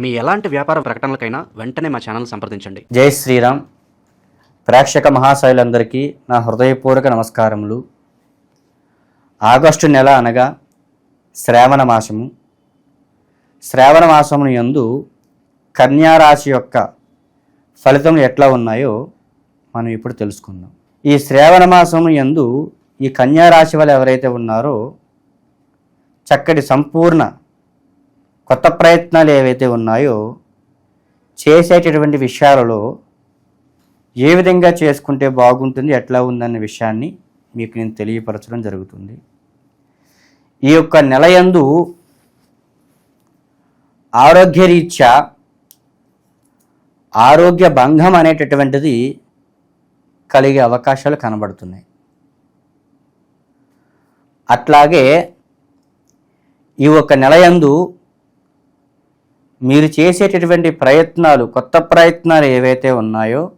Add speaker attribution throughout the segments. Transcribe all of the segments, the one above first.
Speaker 1: మీ ఎలాంటి వ్యాపార ప్రకటనలకైనా వెంటనే మా ఛానల్ సంప్రదించండి.
Speaker 2: జై శ్రీరామ్. ప్రేక్షక మహాశైలందరికీ నా హృదయపూర్వక నమస్కారములు. ఆగస్టు నెల అనగా శ్రావణ మాసము. శ్రావణ మాసము యందు కన్యారాశి యొక్క ఫలితం ఎట్లా ఉన్నాయో మనం ఇప్పుడు తెలుసుకుందాం. ఈ శ్రావణ మాసము యందు ఈ కన్యారాశి వాళ్ళు ఎవరైతే ఉన్నారో చక్కటి సంపూర్ణ కొత్త ప్రయత్నాలు ఏవైతే ఉన్నాయో చేసేటటువంటి విషయాలలో ఏ విధంగా చేసుకుంటే బాగుంటుంది ఎట్లా ఉందన్న విషయాన్ని మీకు నేను తెలియపరచడం జరుగుతుంది. ఈ యొక్క నెలయందు ఆరోగ్యరీత్యా ఆరోగ్య భంగం అనేటటువంటిది కలిగే అవకాశాలు కనబడుతున్నాయి. అట్లాగే ఈ ఒక్క నెలయందు మీరు చేసేటటువంటి ప్రయత్నాలు కొత్త ప్రయత్నాలు ఏవైతే ఉన్నాయో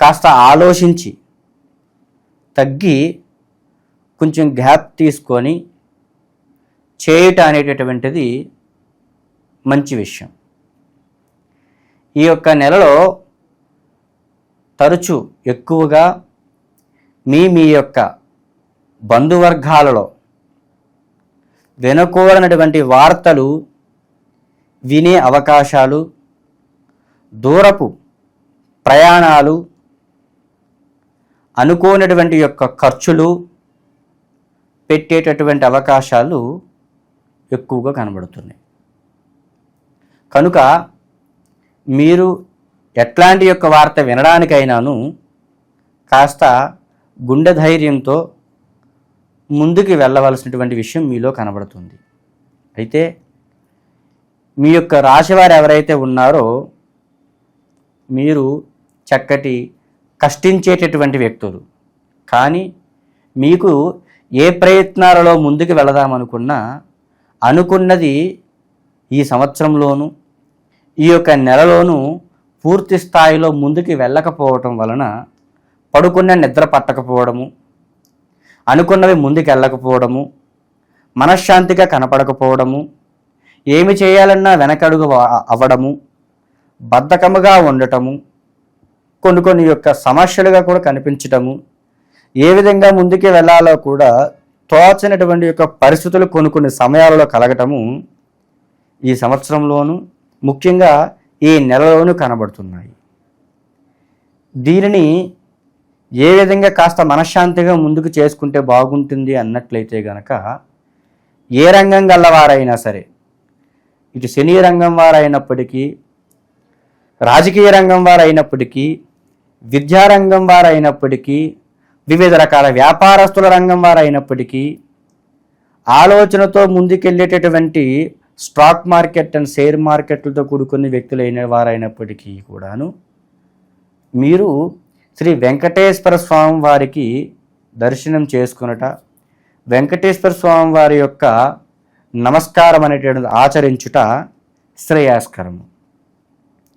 Speaker 2: కాస్త ఆలోచించి తగ్గి కొంచెం గ్యాప్ తీసుకొని చేయట అనేటటువంటిది మంచి విషయం. ఈ యొక్క నెలలో తరచు ఎక్కువగా మీ మీ యొక్క బంధువర్గాలలో వినకూడనటువంటి వార్తలు వినే అవకాశాలు దూరపు ప్రయాణాలు అనుకోనటువంటి యొక్క ఖర్చులు పెట్టేటటువంటి అవకాశాలు ఎక్కువగా కనబడుతున్నాయి. కనుక మీరు ఎట్లాంటి యొక్క వార్త వినడానికైనాను కాస్త గుండె ధైర్యంతో ముందుకు వెళ్ళవలసినటువంటి విషయం మీలో కనబడుతుంది. అయితే మీ యొక్క రాశివారు ఎవరైతే ఉన్నారో మీరు చక్కటి కష్టించేటటువంటి వ్యక్తులు. కానీ మీకు ఏ ప్రయత్నాలలో ముందుకు వెళదామనుకున్నా అనుకున్నది ఈ సంవత్సరంలోనూ ఈ యొక్క నెలలోనూ పూర్తి స్థాయిలో ముందుకు వెళ్ళకపోవటం వలన పడుకున్న నిద్ర పట్టకపోవడము అనుకున్నవి ముందుకు వెళ్ళకపోవడము మనశ్శాంతిగా కనపడకపోవడము ఏమి చేయాలన్నా వెనకడుగు అవ్వడము బద్ధకముగా ఉండటము కొన్ని కొన్ని యొక్క సమస్యలుగా కూడా కనిపించటము ఏ విధంగా ముందుకు వెళ్ళాలో కూడా తోచనటువంటి యొక్క పరిస్థితులు కొన్ని కొన్ని సమయాలలో కలగటము ఈ సంవత్సరంలోనూ ముఖ్యంగా ఈ నెలలోనూ కనబడుతున్నాయి. దీనిని ఏ విధంగా కాస్త మనశ్శాంతిగా ముందుకు చేసుకుంటే బాగుంటుంది అన్నట్లయితే గనక ఏ రంగం గల్లవారైనా సరే ఇటు శని రంగం వారు అయినప్పటికీ రాజకీయ రంగం వారు అయినప్పటికీ విద్యారంగం వారు అయినప్పటికీ వివిధ రకాల వ్యాపారస్తుల రంగం వారు అయినప్పటికీ ఆలోచనతో ముందుకెళ్ళేటటువంటి స్టాక్ మార్కెట్ అండ్ షేర్ మార్కెట్లతో కూడుకున్న వ్యక్తులైన వారైనప్పటికీ కూడాను మీరు శ్రీ వెంకటేశ్వర స్వామి వారికి దర్శనం చేసుకునట వెంకటేశ్వర స్వామి వారి యొక్క నమస్కారం అనేటువంటి ఆచరించుట శ్రేయాస్కరము.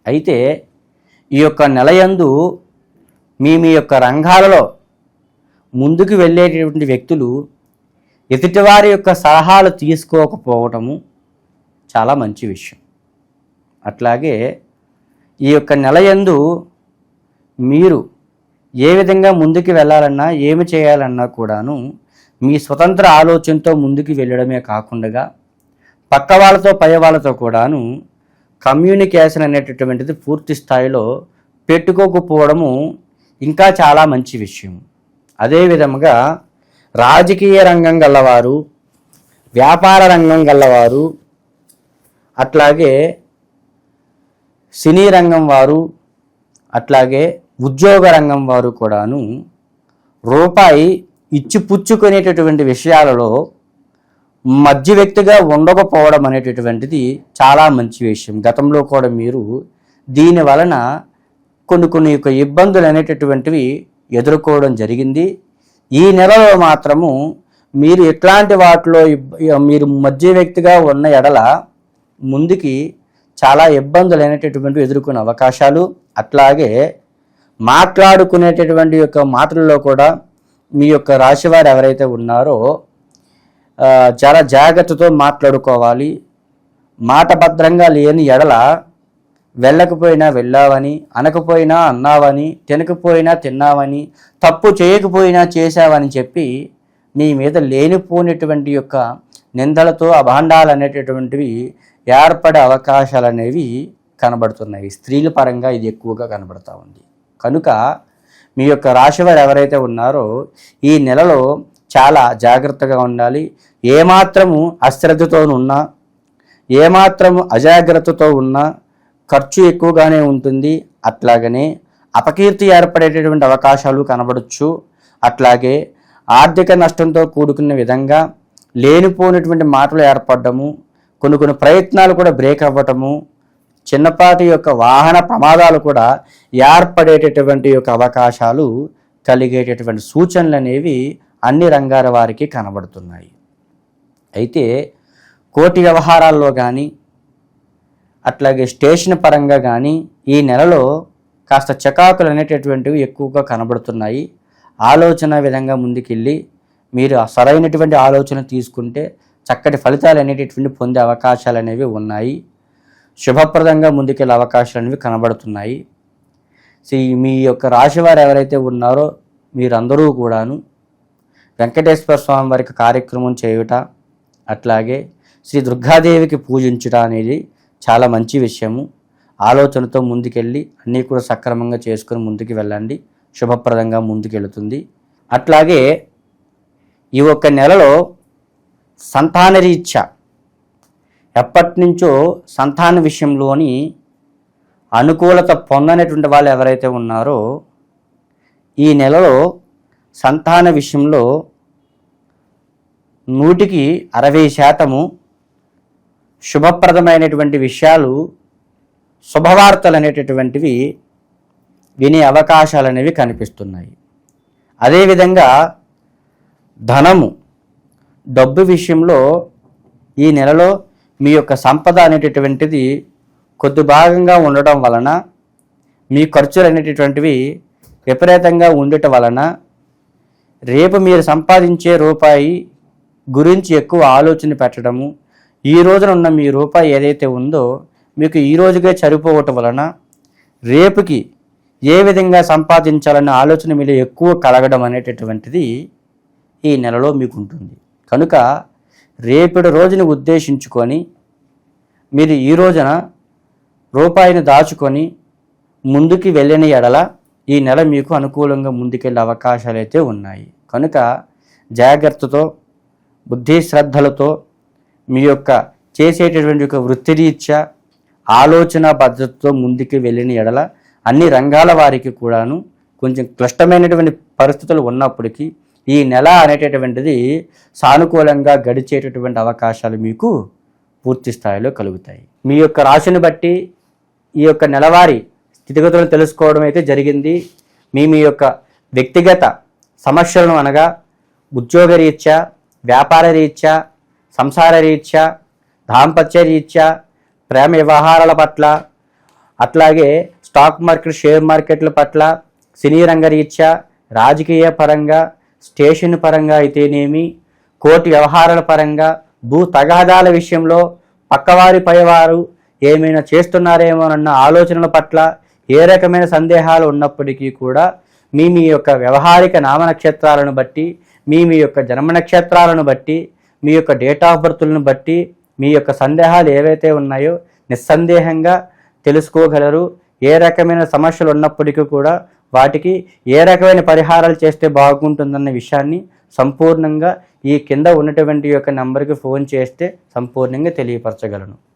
Speaker 2: అయితే ఈ యొక్క నెలయందు మీ మీ యొక్క రంగాలలో ముందుకు వెళ్ళేటటువంటి వ్యక్తులు ఎదుటివారి యొక్క సలహాలు తీసుకోకపోవటము చాలా మంచి విషయం. అట్లాగే ఈ యొక్క నెలయందు మీరు ఏ విధంగా ముందుకు వెళ్ళాలన్నా ఏమి చేయాలన్నా కూడాను మీ స్వతంత్ర ఆలోచనతో ముందుకు వెళ్ళడమే కాకుండా పక్క వాళ్ళతో పై వాళ్ళతో కూడాను కమ్యూనికేషన్ అనేటటువంటిది పూర్తి స్థాయిలో పెట్టుకోకపోవడము ఇంకా చాలా మంచి విషయం. అదే విధముగా రాజకీయ రంగం గలవారు వ్యాపార రంగం గలవారు అట్లాగే సినీ రంగం వారు అట్లాగే ఉద్యోగ రంగం వారు కూడాను రూపాయి ఇచ్చిపుచ్చుకునేటటువంటి విషయాలలో మధ్య వ్యక్తిగా ఉండకపోవడం అనేటటువంటిది చాలా మంచి విషయం. గతంలో కూడా మీరు దీని వలన కొన్ని కొన్ని యొక్క ఇబ్బందులు అనేటటువంటివి ఎదుర్కోవడం జరిగింది. ఈ నెలలో మాత్రము మీరు ఎట్లాంటి వాటిలో ఇబ్బ- మీరు మధ్య వ్యక్తిగా ఉన్న ఎడల ముందుకి చాలా ఇబ్బందులు అనేటటువంటివి ఎదుర్కొనే అవకాశాలు. అట్లాగే మాట్లాడుకునేటటువంటి యొక్క మాటల్లో కూడా మీ యొక్క రాశివారు ఎవరైతే ఉన్నారో చాలా జాగ్రత్తతో మాట్లాడుకోవాలి. మాట భద్రంగా లేని ఎడల వెళ్ళకపోయినా వెళ్ళావని అనకపోయినా అన్నావని తినకపోయినా తిన్నావని తప్పు చేయకపోయినా చేశావని చెప్పి నీ మీద లేనిపోయినటువంటి యొక్క నిందలతో అభాండాలు అనేటటువంటివి ఏర్పడే అవకాశాలు అనేవి కనబడుతున్నాయి. స్త్రీల పరంగా ఇది ఎక్కువగా కనబడతా ఉంది. కనుక మీ యొక్క రాశి వారు ఎవరైతే ఉన్నారో ఈ నెలలో చాలా జాగ్రత్తగా ఉండాలి. ఏమాత్రము అశ్రద్ధతో ఉన్నా ఏమాత్రము అజాగ్రత్తతో ఉన్నా ఖర్చు ఎక్కువగానే ఉంటుంది. అట్లాగనే అపకీర్తి ఏర్పడేటటువంటి అవకాశాలు కనబడచ్చు. అట్లాగే ఆర్థిక నష్టంతో కూడుకున్న విధంగా లేనిపోయినటువంటి మాటలు ఏర్పడము కొన్ని కొన్ని ప్రయత్నాలు కూడా బ్రేక్ అవ్వటము చిన్నపాటి యొక్క వాహన ప్రమాదాలు కూడా ఏర్పడేటటువంటి యొక్క అవకాశాలు కలిగేటటువంటి సూచనలు అనేవి అన్ని రంగాల వారికి కనబడుతున్నాయి. అయితే కోటి వ్యవహారాల్లో కానీ అట్లాగే స్టేషన్ పరంగా కానీ ఈ నెలలో కాస్త చకాకులు అనేటటువంటివి ఎక్కువగా కనబడుతున్నాయి. ఆలోచన విధంగా ముందుకెళ్ళి మీరు సరైనటువంటి ఆలోచన తీసుకుంటే చక్కటి ఫలితాలు అనేటటువంటి పొందే అవకాశాలు అనేవి ఉన్నాయి. శుభప్రదంగా ముందుకెళ్ళే అవకాశాలు అనేవి కనబడుతున్నాయి. సో మీ యొక్క రాశి వారు ఎవరైతే ఉన్నారో మీరందరూ కూడాను వెంకటేశ్వర స్వామి వారికి కార్యక్రమం చేయుట అట్లాగే శ్రీ దుర్గాదేవికి పూజించుట అనేది చాలా మంచి విషయము. ఆలోచనతో ముందుకెళ్ళి అన్నీ కూడా సక్రమంగా చేసుకుని ముందుకు వెళ్ళండి. శుభప్రదంగా ముందుకెళ్తుంది. అట్లాగే ఈ ఒక్క నెలలో సంతానరీత్యా ఎప్పటి నుంచో సంతాన విషయంలోని అనుకూలత పొందనటువంటి వాళ్ళు ఎవరైతే ఉన్నారో ఈ నెలలో సంతాన విషయంలో నూటికి అరవై శాతము శుభప్రదమైనటువంటి విషయాలు శుభవార్తలు అనేటటువంటివి వినే అవకాశాలు అనేవి కనిపిస్తున్నాయి. అదేవిధంగా ధనము డబ్బు విషయంలో ఈ నెలలో మీ యొక్క సంపద అనేటటువంటిది కొద్ది భాగంగా ఉండటం వలన మీ ఖర్చులు అనేటటువంటివి విపరీతంగా ఉండటం వలన రేపు మీరు సంపాదించే రూపాయి గురించి ఎక్కువ ఆలోచన పెట్టడము ఈ రోజున ఉన్న మీ రూపాయి ఏదైతే ఉందో మీకు ఈ రోజుకే సరిపోవటం వలన రేపుకి ఏ విధంగా సంపాదించాలన్న ఆలోచన మీలో ఎక్కువ కలగడం అనేటటువంటిది ఈ నెలలో మీకు ఉంటుంది. కనుక రేపటి రోజుని ఉద్దేశించుకొని మీరు ఈ రోజున రూపాయిని దాచుకొని ముందుకి వెళ్ళిన ఎడల ఈ నెల మీకు అనుకూలంగా ముందుకెళ్ళే అవకాశాలు అయితే ఉన్నాయి. కనుక జాగ్రత్తతో బుద్ధి శ్రద్ధలతో మీ యొక్క చేసేటటువంటి యొక్క వృత్తిరీత్యా ఆలోచన పద్ధతితో ముందుకు వెళ్ళిన ఎడల అన్ని రంగాల వారికి కూడాను కొంచెం క్లిష్టమైనటువంటి పరిస్థితులు ఉన్నప్పటికీ ఈ నెల అనేటటువంటిది సానుకూలంగా గడిచేటటువంటి అవకాశాలు మీకు పూర్తి స్థాయిలో కలుగుతాయి. మీ యొక్క రాశిని బట్టి ఈ యొక్క నెలవారీ స్థితిగతులను తెలుసుకోవడం అయితే జరిగింది. మీ మీ యొక్క వ్యక్తిగత సమస్యలను అనగా ఉద్యోగ రీత్యా వ్యాపార రీత్యా సంసార రీత్యా దాంపత్య రీత్యా ప్రేమ వ్యవహారాల పట్ల అట్లాగే స్టాక్ మార్కెట్ షేర్ మార్కెట్ల పట్ల సినీ రంగ రీత్యా రాజకీయ పరంగా స్టేషన్ పరంగా అయితేనేమి కోర్టు వ్యవహారాల పరంగా భూ తగాదాల విషయంలో పక్కవారి పైవారు ఏమైనా చేస్తున్నారేమోనన్న ఆలోచనల పట్ల ఏ రకమైన సందేహాలు ఉన్నప్పటికీ కూడా మీ మీ యొక్క వ్యవహారిక నామ నక్షత్రాలను బట్టి మీ మీ యొక్క జన్మ నక్షత్రాలను బట్టి మీ యొక్క డేట్ ఆఫ్ బర్త్లను బట్టి మీ యొక్క సందేహాలు ఏవైతే ఉన్నాయో నిస్సందేహంగా తెలుసుకోగలరు. ఏ రకమైన సమస్యలు ఉన్నప్పటికీ కూడా వాటికి ఏ రకమైన పరిహారాలు చేస్తే బాగుంటుందన్న విషయాన్ని సంపూర్ణంగా ఈ కింద ఉన్నటువంటి యొక్క నెంబర్కి ఫోన్ చేస్తే సంపూర్ణంగా తెలియపరచగలను.